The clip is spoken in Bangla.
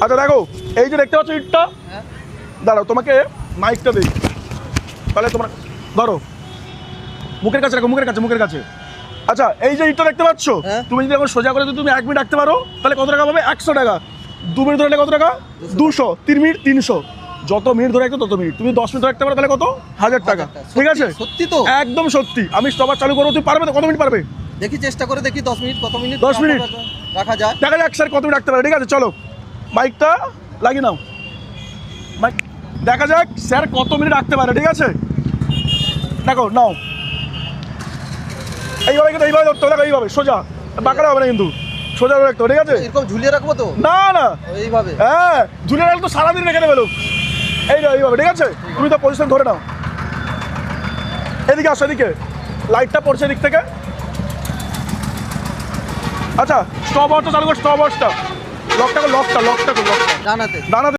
আচ্ছা দেখো এই যে দেখতে পাচ্ছ ইটটা? হ্যাঁ। দাঁড়াও তোমাকে মাইকটা দিই। তাহলে তোমার ধরো। মুখের কাছে রাখো মুখের কাছে মুখের কাছে। আচ্ছা এই যে ইটটা দেখতে পাচ্ছ? হ্যাঁ। তুমি যদি এখন সোজা করে যদি তুমি এক মিনিট রাখতে পারো তাহলে কত টাকা পাবে? একশো টাকা। দু মিনিট ধরে কত টাকা? দুশো। তিন মিনিট তিনশো। যত মিনিট ধরে রাখতো তত মিনিট। তুমি দশ মিনিট ধরে রাখতে পারো তাহলে কত? হাজার টাকা। ঠিক আছে? সত্যি- সত্যি তো? একদম সত্যি। আমি সবার চালু করব তুমি পারবে তো? কত মিনিট পারবে? দেখি চেষ্টা করে দেখি দশ মিনিট কত মিনিট 10 মিনিট? রাখা- যায়। দেখা যাক স্যার কত মিনিট রাখতে পারে ঠিক আছে চলো। মাইকটা লাগিয়ে নাও। মাইক দেখা যাক স্যার কত মিনিট রাখতে পারে ঠিক আছে? দেখো নাও। এইভাবে কিন্তু এইভাবে ধরতে হবে দেখো এইভাবে সোজা। বাঁকাটা হবে না কিন্তু সোজা রাখতে ঠিক আছে? এরকম ঝুলিয়ে রাখব তো? না না। এইভাবে। হ্যাঁ ঝুলিয়ে রাখলে তো সারাদিন রেখে দেবে লোক। এই না এইভাবে ঠিক আছে? তুমি তো পজিশন ধরে নাও। এদিকে আসো এদিকে। লাইটটা পড়ছে এদিক থেকে। আচ্ছা স্টপ অর্থ চালু কর স্টপ অর্থ লকটা লকটা লকটা লকটা দানাতে দাঁড়াতে